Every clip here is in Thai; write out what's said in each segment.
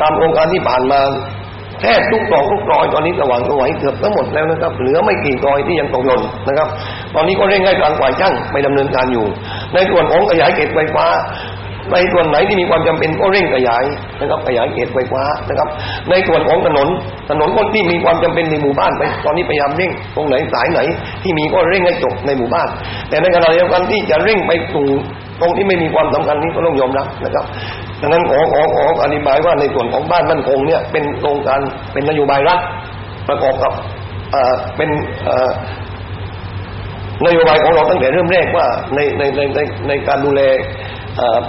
ตามโครงการที่ผ่านมาแทบทุกตอกทุกรอยตอนนี้สว่างสวัยเกือบทั้งหมดแล้วนะครับเหลือไม่กี่รอยที่ยังตกหล่นนะครับ ตอนนี้ก็เร่งให้การฝ่ายช่างไปดำเนินการอยู่ ในส่วนของขยายเขตไฟฟ้าในส่วนไหนที่มีความจำเป็นก็เร่งขยายนะครับขยายเขตไฟฟ้านะครับ ในส่วนของถนนถนนคนที่มีความจำเป็นในหมู่บ้านไปตอนนี้พยายามเร่งตรงไหนสายไหน ที่มีก็เร่งให้จบในหมู่บ้าน แต่ในขณะเดียวกันที่จะเร่งไปสู่ตรงที่ไม่มีความสำคัญนี้ก็ต้องยอมรับนะครับ ดังนั้นขอขอขออธิบายว่าในส่วนของบ้านมั่นคงเนี่ยเป็นโครงการเป็นนโยบายรัฐประกอบกับเป็นนโยบายของเราตั้งแต่เริ่มแรกว่าในในในในในการดูแล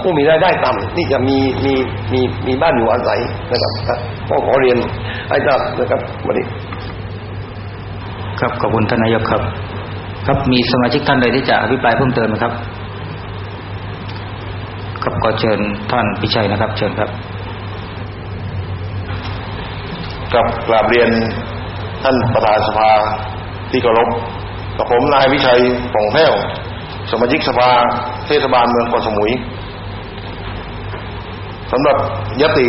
ผู้มีรายได้ต่ำที่จะมีมีมีมีบ้านอยู่อาศัยนะครับก็ขอเรียนอาจารย์นะครับวันนี้ครับขอบคุณท่านนายกครับ ครับมีสมาชิกท่านใดที่จะอภิปรายเพิ่มเติมไหมครับ ครับก็เชิญท่านพิชัยนะครับ เชิญครับกับกราบเรียนท่านประธานสภาที่เคารพกับผมนายวิชัยป่องแพ้วสมาชิกสภาเทศบาลเมืองกอสมุยสำหรับยติ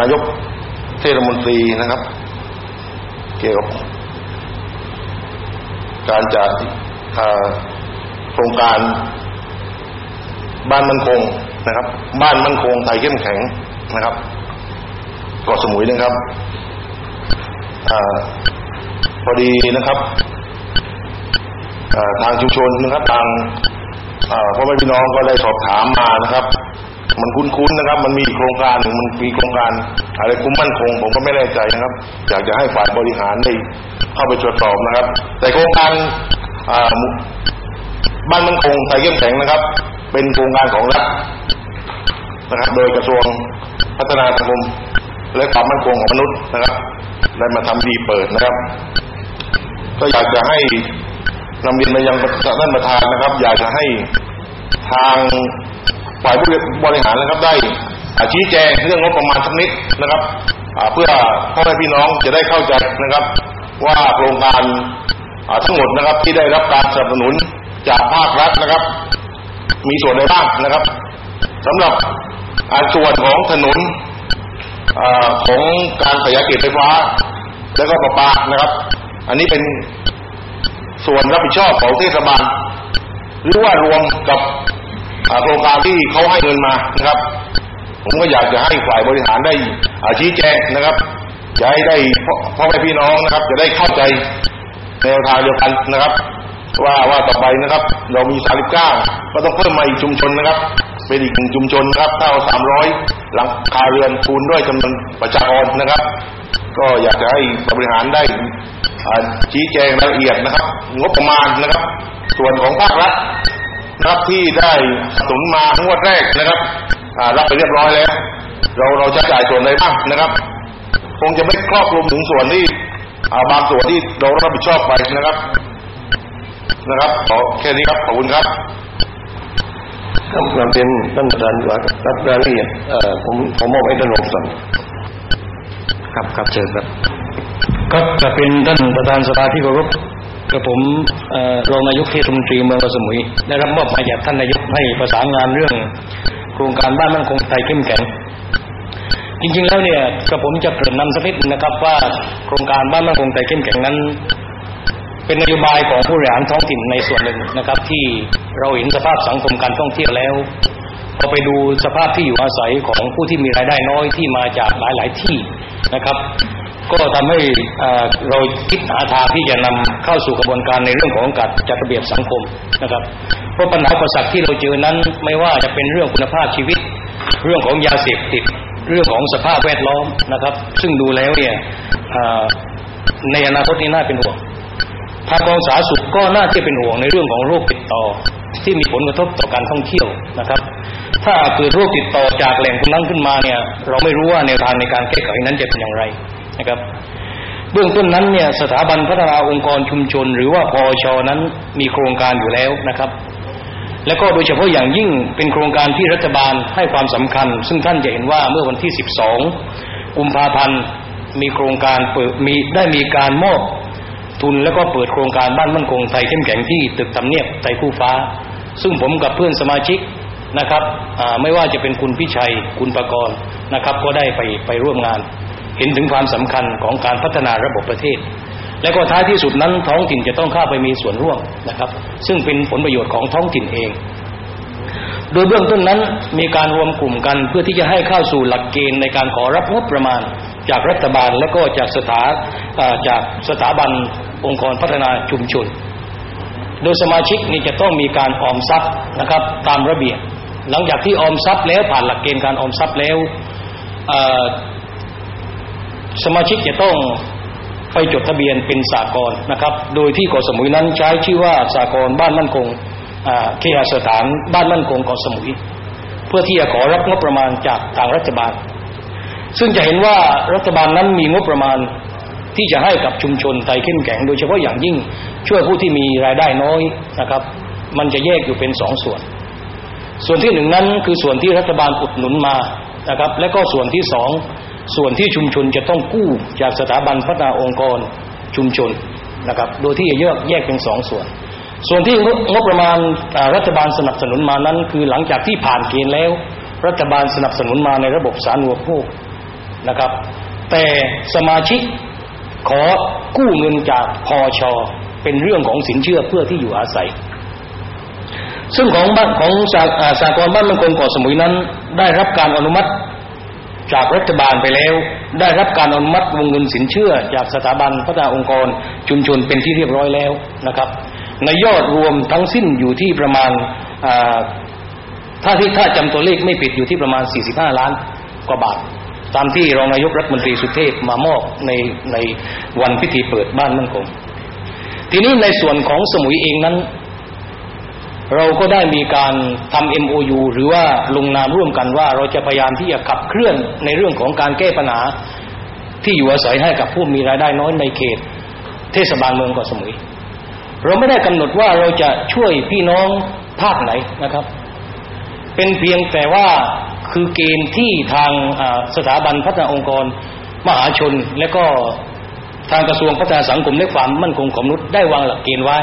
นายกเทศมนตรีนะครับ เกี่ยวกับการจัดโครงการ บ้านมั่นคงนะครับ บ้านมั่นคงไทยเข้มแข็งนะครับเกาะสมุยนะครับอพอดีนะครับทางชุมชนนะครับทางพ่อแม่พี่น้องก็ได้สอบถามมานะครับ มันคุ้นๆนะครับ มันมีโครงการหนึ่งมันมีโครงการ อะไรคุ้มมั่นคง ผมก็ไม่แน่ใจนะครับ อยากจะให้ฝ่ายบริหารได้เข้าไปตรวจสอบนะครับ แต่โครงการบ้านมั่นคงไทยเข้มแข็งนะครับ เป็นโครงการของรัฐนะครับ โดยกระทรวงพัฒนาสังคมและความมั่นคงของมนุษย์นะครับ ได้มาทำดีเปิดนะครับ ก็อยากจะให้นำเรียนมายังท่านประธานนะครับ อยากจะให้ทางฝ่ายผู้บริหารนะครับ ได้ชี้แจงเรื่องงบประมาณสักนิดนะครับเพื่อพ่อแม่พี่น้องจะได้เข้าใจนะครับ ว่าโครงการทั้งหมดนะครับที่ได้รับการสนับสนุนจากภาครัฐนะครับ มีส่วนใดบ้างนะครับสำหรับส่วนของถนนอของการขยายเขตไฟฟ้า แล้วก็ประปานะครับ อันนี้เป็นส่วนรับผิดชอบของเทศบาลหรือว่ารวมกับโครงการที่เขาให้เงินมานะครับ ผมก็อยากจะให้ฝ่ายบริหารได้ชี้แจงนะครับจะให้ได้พ่อแม่พี่น้องนะครับ จะได้เข้าใจแนวทางเดียวกันนะครับ ว่าว่าต่อไปนะครับ เรามีสามสิบเก้าก็ต้องเพิ่มมาอีกชุมชนนะครับ เป็นอีกหนึ่งชุมชนนะครับเท่าสามร้อยหลังคาเรือนคูณด้วยจำนวนประชากรนะครับ ก็อยากจะให้บริหารได้ชี้แจงรายละเอียดนะครับ งบประมาณนะครับ ส่วนของภาครัฐนะครับที่ได้สนุนมางวดแรกนะครับรับไปเรียบร้อยแล้ว เราเราจะจ่ายส่วนใดบ้างนะครับ คงจะไม่ครอบคลุมถึงส่วนที่บางส่วนที่เรารับผิดชอบไปนะครับ นะครับขอแค่นี้ครับขอบคุณครับคำกราบเป็นท่านประธานว่ารับรายละเอียดเอ่อผมผมมอบให้ท่านรองสันครับครับเชิญครับก็จะเป็นท่านประธานสภาที่เคารพกับผมรองนายกเทศมนตรีเมืองกสมุย ได้รับมอบหมายจากท่านนายกให้ประสานงานเรื่อง โครงการบ้านมั่นคงไทยเข้มแข็งจริงๆแล้วเนี่ยกับผมจะเกริ่นนำสักนิดนะครับว่าโครงการบ้านมั่นคงไทยเข้มแข็งนั้น เป็นนโยบายของผู้บริหารท้องถิ่นในส่วนหนึ่งนะครับ ที่เราเห็นสภาพสังคมการท่องเที่ยวแล้วพอไปดูสภาพที่อยู่อาศัยของผู้ที่มีรายได้น้อยที่มาจากหลาย ๆ ที่นะครับ ก็ทำให้เราคิดหาทางที่จะนำเข้าสู่กระบวนการในเรื่องของการจัดระเบียบสังคมนะครับ เพราะปัญหาประสักที่เราเจอนั้นไม่ว่าจะเป็นเรื่องคุณภาพชีวิต เรื่องของยาเสพติดเรื่องของสภาพแวดล้อมนะครับ ซึ่งดูแล้วเนี่ยในอนาคตนี้น่าเป็นห่วง ทางกองสาธารณสุขก็น่าจะเป็นห่วงในเรื่องของโรคติดต่อ ที่มีผลกระทบต่อการท่องเที่ยวนะครับ ถ้าเกิดโรคติดต่อจากแหล่งคนนั้นขึ้นมาเนี่ยเราไม่รู้ว่าแนวทางในการแก้ไขนั้นจะเป็นอย่างไรนะครับ เบื้องต้นนั้นเนี่ยสถาบันพัฒนาองค์กรชุมชน หรือว่าพอชนั้นมีโครงการอยู่แล้วนะครับ และก็โดยเฉพาะอย่างยิ่งเป็นโครงการที่รัฐบาลให้ความสำคัญ ซึ่งท่านจะเห็นว่าเมื่อวันที่ 12 กุมภาพันธ์มีโครงการเปิดมีได้มีการมอบ ทุนแล้วก็เปิดโครงการบ้านมั่นคงไทยเข้มแข็งที่ตึกทำเนียบไทยคู่ฟ้า ซึ่งผมกับเพื่อนสมาชิกนะครับไม่ว่าจะเป็นคุณพิชัยคุณประกรณ์นะครับ ก็ได้ไปไปร่วมงาน เห็นถึงความสำคัญของการพัฒนาระบบประเทศ และก็ท้ายที่สุดนั้นท้องถิ่นจะต้องเข้าไปมีส่วนร่วมนะครับ ซึ่งเป็นผลประโยชน์ของท้องถิ่นเอง โดยเบื้องต้นนั้นมีการรวมกลุ่มกันเพื่อที่จะให้เข้าสู่หลักเกณฑ์ในการขอรับงบประมาณ จากรัฐบาลและก็จากสถาจากสถาบัน องค์กรพัฒนาชุมชน โดยสมาชิกนี่จะต้องมีการออมทรัพย์นะครับ ตามระเบียบ หลังจากที่ออมทรัพย์แล้วผ่านหลักเกณฑ์การออมทรัพย์แล้วสมาชิกจะต้องไปจดทะเบียนเป็นสากลนะครับ โดยที่เกาะสมุยนั้นใช้ชื่อว่าสากลบ้านมั่นคงเคหสถานบ้านมั่นคงเกาะสมุย เพื่อที่จะขอรับงบประมาณจากทางรัฐบาล ซึ่งจะเห็นว่ารัฐบาลนั้นมีงบประมาณ ที่จะให้กับชุมชนไทยเข้มแข็ง โดยเฉพาะอย่างยิ่งช่วยผู้ที่มีรายได้น้อยนะครับ มันจะแยกอยู่เป็นสองส่วน ส่วนที่หนึ่งนั้นคือส่วนที่รัฐบาลอุดหนุนมานะครับ และก็ส่วนที่สองส่วนที่ชุมชนจะต้องกู้จากสถาบันพัฒนาองค์กรชุมชนนะครับ โดยที่จะแยกแยกเป็นสองส่วน ส่วนที่งบประมาณรัฐบาลสนับสนุนมานั้น คือหลังจากที่ผ่านเกณฑ์แล้ว รัฐบาลสนับสนุนมาในระบบสาธารณูปโภคนะครับ แต่สมาชิก ขอกู้เงินจากพอชอเป็นเรื่องของสินเชื่อเพื่อที่อยู่อาศัย ซึ่งของบ้านของสาสากรบ้านมังคงเกาะสมุยนั้น ได้รับการอนุมัติจากรัฐบาลไปแล้ว ได้รับการอนุมัติวงเงินสินเชื่อ จากสถาบันพัฒนาองค์กรชุมชนเป็นที่เรียบร้อยแล้วนะครับ ในยอดรวมทั้งสิ้นอยู่ที่ประมาณถ้าที่ถ้าจำตัวเลขไม่ผิดอยู่ที่ประมาณ 45 ล้านกว่าบาท ตามที่รองนายกรัฐมนตรีสุเทพมามอบในในวันพิธีเปิดบ้านมั่นคงทีนี้ในส่วนของสมุยเองนั้น เราก็ได้มีการทำ MOU หรือว่าลงนามร่วมกันว่าเราจะพยายามที่จะขับเคลื่อนในเรื่องของการแก้ปัญหา ที่อยู่อาศัยให้กับผู้มีรายได้น้อยในเขต เทศบาลเมืองเกาะสมุย เราไม่ได้กำหนดว่าเราจะช่วยพี่น้องภาคไหนนะครับ เป็นเพียงแต่ว่า คือเกณฑ์ที่ทางสถาบันพัฒนาองค์กร มหาชน และก็ทางกระทรวงพัฒนาสังคมและความมั่นคงของมนุษย์ได้วางหลักเกณฑ์ไว้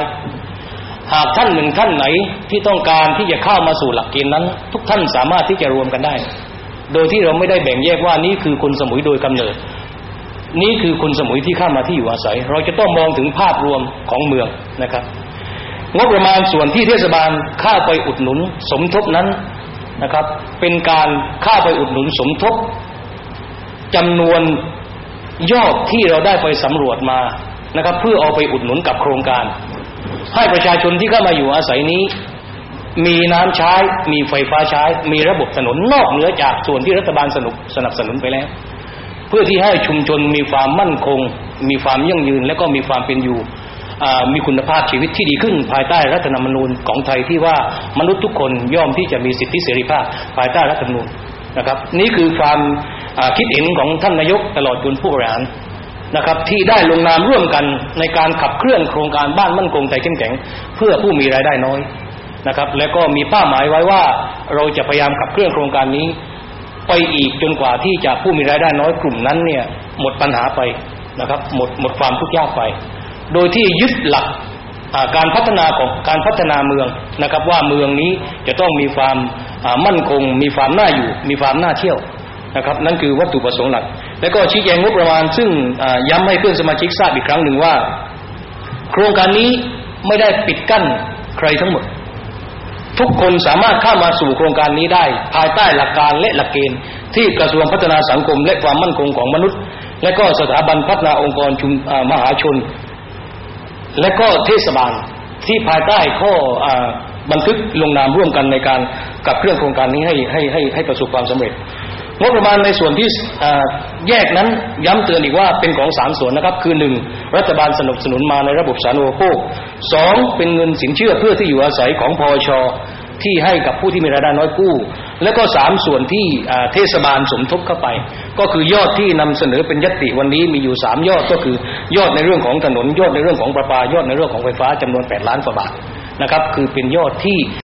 หากท่านหนึ่งท่านไหนที่ต้องการที่จะเข้ามาสู่หลักเกณฑ์นั้น ทุกท่านสามารถที่จะรวมกันได้ โดยที่เราไม่ได้แบ่งแยกว่านี่คือคนสมุยโดยกำเนิด นี่คือคนสมุยที่เข้ามาที่อยู่อาศัย เราจะต้องมองถึงภาพรวมของเมืองนะครับงบประมาณส่วนที่เทศบาลเข้าไปอุดหนุน สมทบนั้น นะครับ เป็นการเข้าไปอุดหนุนสมทบจำนวนยอดที่เราได้ไปสำรวจมานะครับ เพื่อเอาไปอุดหนุนกับโครงการ ให้ประชาชนที่เข้ามาอยู่อาศัยนี้ มีน้ำใช้ มีไฟฟ้าใช้ มีระบบถนนนอกเหนือจากส่วนที่รัฐบาลสนุกสนับสนุนไปแล้ว เพื่อที่ให้ชุมชนมีความมั่นคง มีความยั่งยืนและก็มีความเป็นอยู่ มีคุณภาพชีวิตที่ดีขึ้น ภายใต้รัฐธรรมนูญของไทยที่ว่ามนุษย์ทุกคนย่อมที่จะมีสิทธิเสรีภาพภายใต้รัฐธรรมนูญนะครับ นี่คือความคิดเห็นของท่านนายกตลอดจนผู้บริหารนะครับที่ได้ลงนามร่วมกันในการขับเคลื่อนโครงการบ้านมั่นคงใจเข้มแข็ง เพื่อผู้มีรายได้น้อยนะครับ และก็มีเป้าหมายไว้ว่าเราจะพยายามขับเคลื่อนโครงการนี้ ไปอีกจนกว่าที่จะผู้มีรายได้น้อยกลุ่มนั้นเนี่ยหมดปัญหาไปนะครับหมดหมดความทุกข์ยากไป โดยที่ยึดหลักการพัฒนาของการพัฒนาเมืองนะครับ ว่าเมืองนี้จะต้องมีความมั่นคง มีความน่าอยู่ มีความน่าเที่ยวนะครับ นั่นคือวัตถุประสงค์หลัก แล้วก็ชี้แจงงบประมาณ ซึ่งย้ำให้เพื่อนสมาชิกทราบอีกครั้งหนึ่งว่า โครงการนี้ไม่ได้ปิดกั้นใครทั้งหมด ทุกคนสามารถเข้ามาสู่โครงการนี้ได้ ภายใต้หลักการและหลักเกณฑ์ ที่กระทรวงพัฒนาสังคม และความมั่นคงของมนุษย์ และก็สถาบันพัฒนาองค์กรชุมมหาชน และก็เทศบาลที่ภายใต้ข้อบันทึกลงนามร่วมกันในการกับเครื่องโครงการนี้ให้ให้ให้ให้ประสบความสำเร็จงบประมาณในส่วนที่แยกนั้นย้ำเตือนอีกว่าเป็นของสามส่วนนะครับ คือหนึ่งรัฐบาลสนับสนุนมาในระบบสาธารณูปโภคสองเป็นเงินสินเชื่อเพื่อที่อยู่อาศัยของพอชที่ให้กับผู้ที่มีรายได้น้อยกู้ และก็สามส่วนที่เทศบาลสมทบเข้าไป ก็คือยอดที่นำเสนอเป็นยติวันนี้มีอยู่สามยอดก็คือ ยอดในเรื่องของถนนยอดในเรื่องของประปายอดในเรื่องของไฟฟ้าจำนวนแปดล้านกว่าบาทนะครับ คือเป็นยอดที่